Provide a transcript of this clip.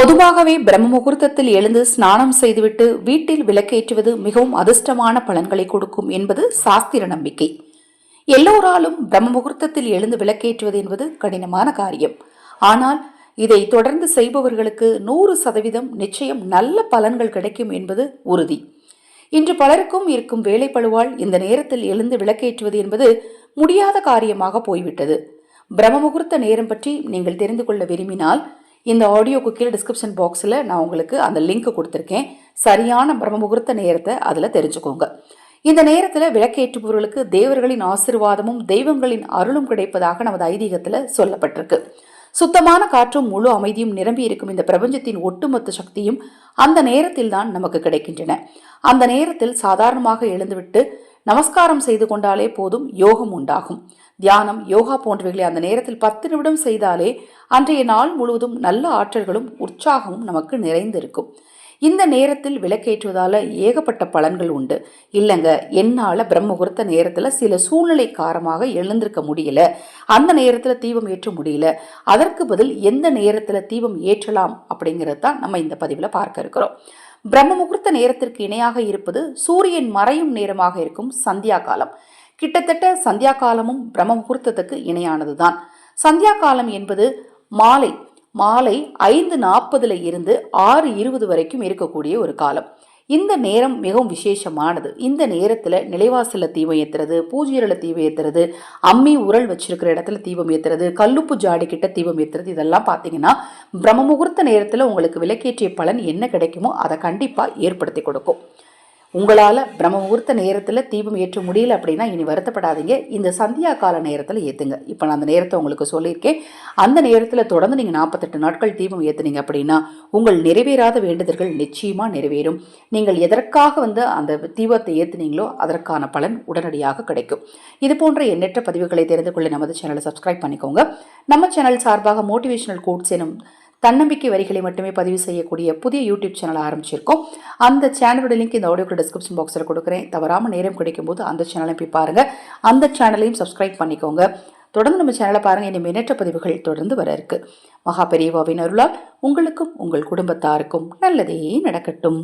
பொதுவாகவே பிரம்ம முகூர்த்தத்தில் எழுந்து ஸ்நானம் செய்துவிட்டு வீட்டில் விளக்கேற்றுவது மிகவும் அதிர்ஷ்டமான பலன்களை கொடுக்கும் என்பது சாஸ்திர நம்பிக்கை. எல்லோராலும் பிரம்ம முகூர்த்தத்தில் எழுந்து விளக்கேற்றுவது என்பது கடினமான காரியம். ஆனால் இதை தொடர்ந்து செய்பவர்களுக்கு நூறு சதவீதம் நிச்சயம் நல்ல பலன்கள் கிடைக்கும் என்பது உறுதி. இன்று பலருக்கும் இருக்கும் வேலைப்பழுவால் இந்த நேரத்தில் எழுந்து விளக்கேற்றுவது என்பது முடியாத காரியமாக போய்விட்டது. பிரம்ம முகூர்த்த நேரம் பற்றி நீங்கள் தெரிந்து கொள்ள விரும்பினால் இந்த ஆடியோக்கு கீழே டிஸ்கிரிப்ஷன் பாக்ஸில் நான் உங்களுக்கு அந்த லிங்க் கொடுத்துருக்கேன். சரியான பிரம்மமுகூர்த்த நேரத்தை அதில் தெரிஞ்சுக்கோங்க. இந்த நேரத்தில் விளக்கேற்றுபவர்களுக்கு தேவர்களின் ஆசிர்வாதமும் தெய்வங்களின் அருளும் கிடைப்பதாக நமது ஐதீகத்தில் சொல்லப்பட்டிருக்கு. சுத்தமான காற்றும் முழு அமைதியும் நிரம்பி இருக்கும் இந்த பிரபஞ்சத்தின் ஒட்டுமொத்த சக்தியும் அந்த நேரத்தில் தான் நமக்கு கிடைக்கின்றன. அந்த நேரத்தில் சாதாரணமாக எழுந்துவிட்டு நமஸ்காரம் செய்து கொண்டாலே போதும் யோகம் உண்டாகும். தியானம் யோகா போன்றவைகளை அந்த நேரத்தில் பத்து நிமிடம் செய்தாலே அன்றைய நாள் முழுவதும் நல்ல ஆற்றல்களும் உற்சாகமும் நமக்கு நிறைந்திருக்கும். இந்த நேரத்தில் விளக்கேற்றுவதால் ஏகப்பட்ட பலன்கள் உண்டு. இல்லைங்க என்னால் பிரம்மகுர்த்த நேரத்தில் சில சூழ்நிலை காரமாக எழுந்திருக்க முடியல. அந்த நேரத்தில் தீபம் ஏற்ற முடியல. அதற்கு பதில் எந்த நேரத்தில் தீபம் ஏற்றலாம் அப்படிங்கிறது தான் நம்ம இந்த பதிவில் பார்க்க இருக்கிறோம். பிரம்ம முகூர்த்த நேரத்திற்கு இணையாக இருப்பது சூரியன் மறையும் நேரமாக இருக்கும் சந்தியா காலம். கிட்டத்தட்ட சந்தியா காலமும் பிரம்ம முகூர்த்தத்துக்கு இணையானது தான் சந்தியா காலம் என்பது மாலை மாலை ஐந்து நாற்பதுல இருந்து ஆறு இருபது வரைக்கும் இருக்கக்கூடிய ஒரு காலம். இந்த நேரம் மிகவும் விசேஷமானது. இந்த நேரத்தில் நிலைவாசலில் தீபம் ஏற்றுறது பூஜையில் தீபம் ஏற்றுறது அம்மி உரல் வச்சிருக்கிற இடத்துல தீபம் ஏற்றுறது கல்லுப்பு ஜாடி கிட்ட தீபம் ஏற்றுறது இதெல்லாம் பார்த்தீங்கன்னா பிரம்ம முகூர்த்த நேரத்தில் உங்களுக்கு விளக்கேற்றிய பலன் என்ன கிடைக்குமோ அதை கண்டிப்பாக ஏற்படுத்தி கொடுக்கும். உங்களால் பிரம்ம முகூர்த்த நேரத்தில் தீபம் ஏற்ற முடியல அப்படின்னா இனி வருத்தப்படாதீங்க. இந்த சந்தியா கால நேரத்தில் ஏற்றுங்க இப்போ நான் அந்த நேரத்தை உங்களுக்கு சொல்லியிருக்கேன். அந்த நேரத்தில் தொடர்ந்து நீங்கள் நாற்பத்தெட்டு நாட்கள் தீபம் ஏற்றுனீங்க அப்படின்னா உங்கள் நிறைவேறாத வேண்டுதல்கள் நிச்சயமாக நிறைவேறும். நீங்கள் எதற்காக வந்து அந்த தீபத்தை ஏற்றுனீங்களோ அதற்கான பலன் உடனடியாக கிடைக்கும். இது போன்ற எண்ணற்ற பதிவுகளை தெரிந்து கொள்ள நமது சேனலை சப்ஸ்கிரைப் பண்ணிக்கோங்க. நம்ம சேனல் சார்பாக மோட்டிவேஷனல் கோட்ஸ் எனும் தன்னம்பிக்கை வரிகளை மட்டுமே பதிவு செய்யக்கூடிய புதிய யூடியூப் சேனல் ஆரம்பிச்சிருக்கோம். அந்த சேனலோட லிங்க் இந்த ஆடியோக்கு டிஸ்கிரிப்ஷன் பாக்ஸில் கொடுக்குறேன். தவறாமல் நேரம் கிடைக்கும் போது அந்த சேனலையும் போய் பாருங்கள் அந்த சேனலையும் சப்ஸ்கிரைப் பண்ணிக்கோங்க. தொடர்ந்து நம்ம சேனலை பாருங்கள் இனி மின்னற்ற பதிவுகள் தொடர்ந்து வர இருக்கு. மகா பெரியவாவின் அருளால் உங்களுக்கும் உங்கள் குடும்பத்தாருக்கும் நல்லதே நடக்கட்டும்.